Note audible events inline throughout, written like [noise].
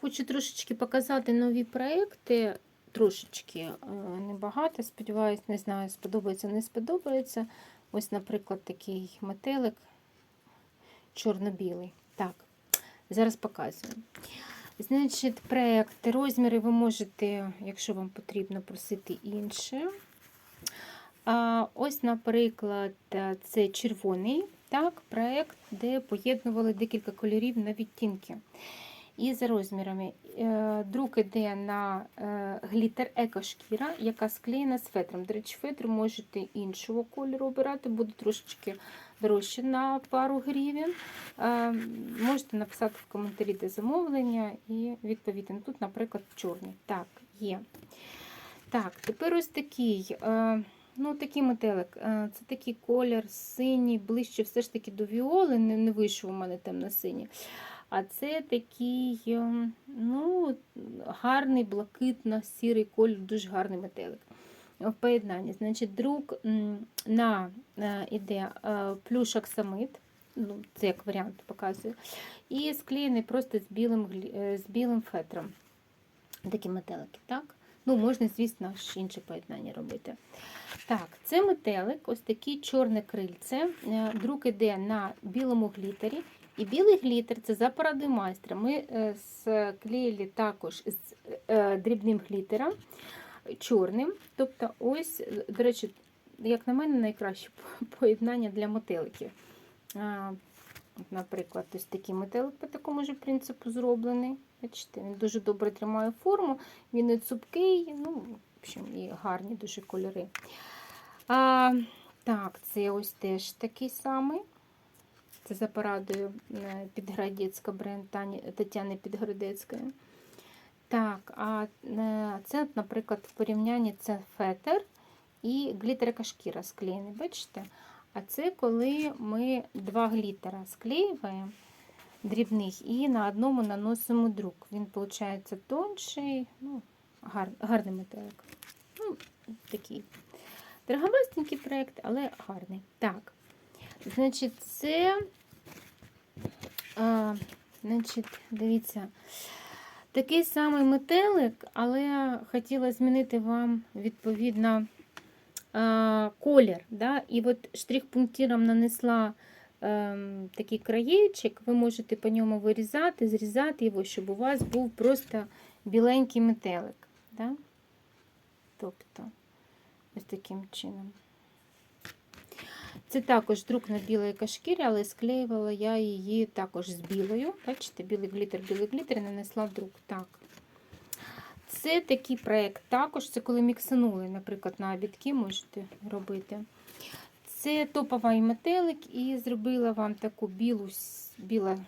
Хочу трошечки показати нові проекти. Трошечки е, небагато. Сподіваюсь, не знаю, сподобається, не сподобається. Ось, наприклад, такий метелик чорно-білий. Так, зараз показую. Значить, проект, розміри ви можете, якщо вам потрібно, просити інше. Ось, наприклад, е, це червоний так, проект, де поєднували декілька кольорів на відтінки. І за розмірами е, друк іде на е, глітер екошкіра, яка склеєна з фетром. До речі, фетр можете іншого кольору обирати, буде трошечки дорожче на пару гривень. Е, можете написати в коментарі де замовлення і відповідно. Тут, наприклад, чорний. Так, є. Так, тепер ось такий. Ну, такий метелик. Це такий колір синій, ближче все ж таки до віоли, не, не вийшов у мене темно-синій. А це такий е, ну, гарний, блакитно-сірий колір, дуже гарний метелик. В поєднанні. Значить, друк на е, іде е, плюш оксамит, ну, це як варіант показую, і склеєний просто з білим, е, з білим фетром. Такі метелики, так? Ну, можна, звісно, ж інше поєднання робити. Так, це метелик, ось такі чорне крильце. Друк іде на білому глітері. І білий глітер це за порадою майстра. Ми е, склеїли також з е, дрібним глітером, чорним. Тобто, ось, е, до речі, як на мене, найкраще [laughs] поєднання для метеликів. Наприклад, ось такий метелик по такому ж принципу зроблений. Бачите, він дуже добре тримає форму, він не цупкий, ну, в общем, і гарні дуже кольори. А, так, це ось теж такий самий. Це за порадою е, Підградецька бренд Тетяни Підградецької. Так, а е, це, наприклад, в порівнянні це фетер і глітерка шкіра склеєний, бачите? А це коли ми два глітера склеюємо дрібних і на одному наносимо друк. Він, виходить, тонший, ну, гар, гарний метелик. Ну, такий дороговастенький проєкт, але гарний. Так, значить, це, а, значить, дивіться, такий самий метелик, але хотіла змінити вам відповідно а, колір. Да? І от штрих-пунктиром нанесла ем, такий краєчок, ви можете по ньому вирізати, зрізати його, щоб у вас був просто біленький метелик. Да? Тобто, ось таким чином. Це також друк на білій кашкірі, але склеювала я її також з білою. Бачите, білий глітер, білий глітер нанесла друк. Так. Це такий проєкт також, це коли міксанули, наприклад, на обідки можете робити. Це топовий метелик і зробила вам таку білу, біла,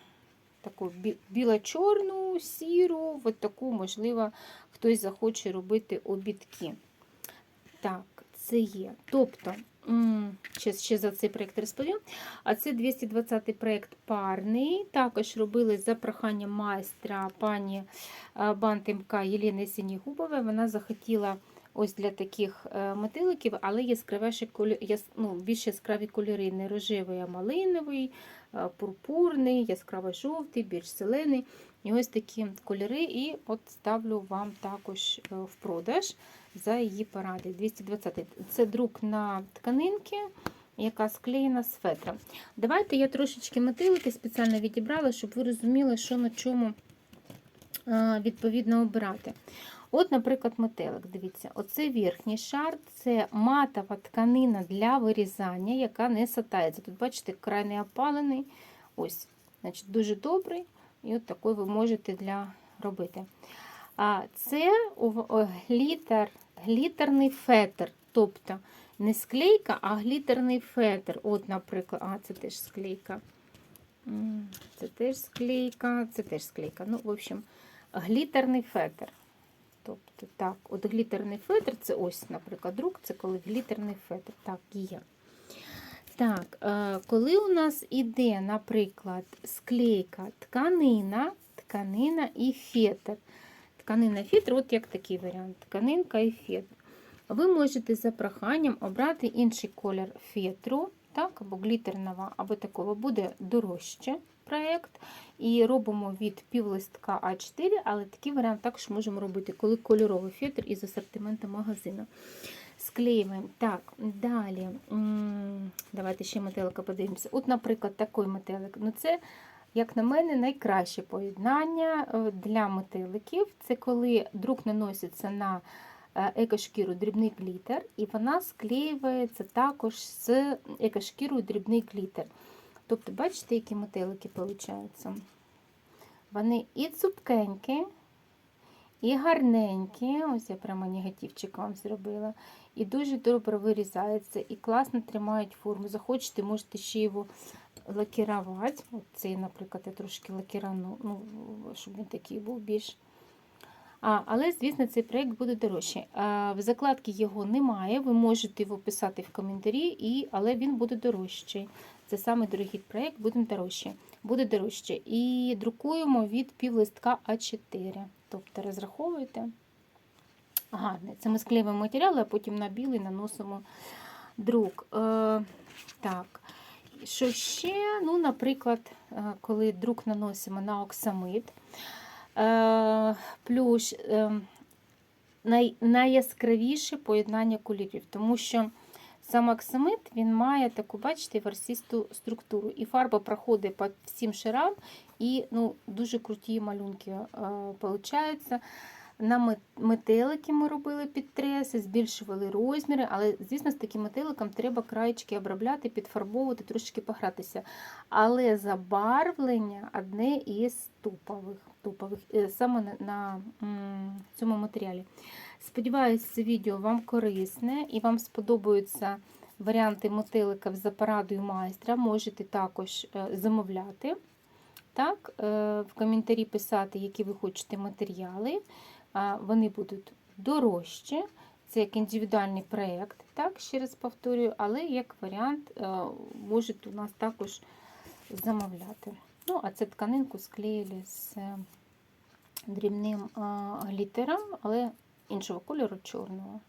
таку біло-чорну, сіру, от таку, можливо, хтось захоче робити обідки. Так, це є. Тобто, ще, ще за цей проєкт розповім. А це 220-й проєкт парний. Також робили за проханням майстра пані е, Бантимка Єлени Сінігубової. Вона захотіла ось для таких е, мотиликів, але яскравіші ну, більш яскраві кольори, не рожевий, а малиновий, е, пурпурний, яскраво жовтий, більш зелений. І ось такі кольори. І от ставлю вам також в продаж за її поради. 220. Це друк на тканинки, яка склеєна з фетром. Давайте я трошечки мотилики спеціально відібрала, щоб ви розуміли, що на чому е, відповідно обирати. От, наприклад, метелик. Дивіться, оце верхній шар, це матова тканина для вирізання, яка не сатається. Тут, бачите, край не опалений. Ось, значить, дуже добрий. І от такий ви можете для робити. А це глітер, глітерний фетр. Тобто не склейка, а глітерний фетр. От, наприклад, а, це теж склейка. Це теж склейка, це теж склейка. Ну, в общем, глітерний фетр. Тобто, так, от глітерний фетр, це ось, наприклад, друк, це коли глітерний фетр. Так, є. Так, е, коли у нас іде, наприклад, склейка тканина, тканина і фетр. Тканина фетр, от як такий варіант, тканинка і фетр. Ви можете за проханням обрати інший колір фетру, так, або глітерного, або такого буде дорожче. проєкт. І робимо від півлистка А4, але такий варіант також можемо робити, коли кольоровий фетр із асортименту магазину. Склеюємо. Так, далі. Давайте ще метелика подивимося. От, наприклад, такий метелик. Ну, це, як на мене, найкраще поєднання е, для метеликів. Це коли друк наноситься на е, екошкіру дрібний глітер, і вона склеюється також з екошкірою дрібний глітер. Тобто, бачите, які метелики получаються? Вони і цупкенькі, і гарненькі. Ось я прямо негативчик вам зробила. І дуже добре вирізається, і класно тримають форму. Захочете, можете ще його лакірувати. Цей, наприклад, я трошки лакірану, ну, щоб він такий був більш. А, але, звісно, цей проєкт буде дорожчий. А, в закладці його немає, ви можете його писати в коментарі, і, але він буде дорожчий. Це саме дорогий проєкт, буде дорожче. Буде дорожче. І друкуємо від півлистка А4. Тобто розраховуйте. Гарний. Це ми склеюємо матеріал, а потім на білий наносимо друк. Е, так. Що ще? Ну, наприклад, е, коли друк наносимо на оксамит. Е, плюс е, най, найяскравіше поєднання кольорів, тому що сам оксамит він має таку, бачите, версисту структуру. І фарба проходить по всім шарам, і ну, дуже круті малюнки е. На метелики ми робили підтреси, збільшували розміри, але, звісно, з таким метеликом треба краєчки обробляти, підфарбовувати, трошки погратися. Але забарвлення одне із топових, топових е, саме на, цьому матеріалі. Сподіваюся, це відео вам корисне і вам сподобаються варіанти метеликів за порадою майстра. Можете також е, замовляти. Так, е, в коментарі писати, які ви хочете матеріали. Вони будуть дорожчі. Це як індивідуальний проєкт, так, ще раз повторюю, але як варіант можуть у нас також замовляти. Ну, а це тканинку склеїли з е, дрібним е, глітером, але іншого кольору чорного.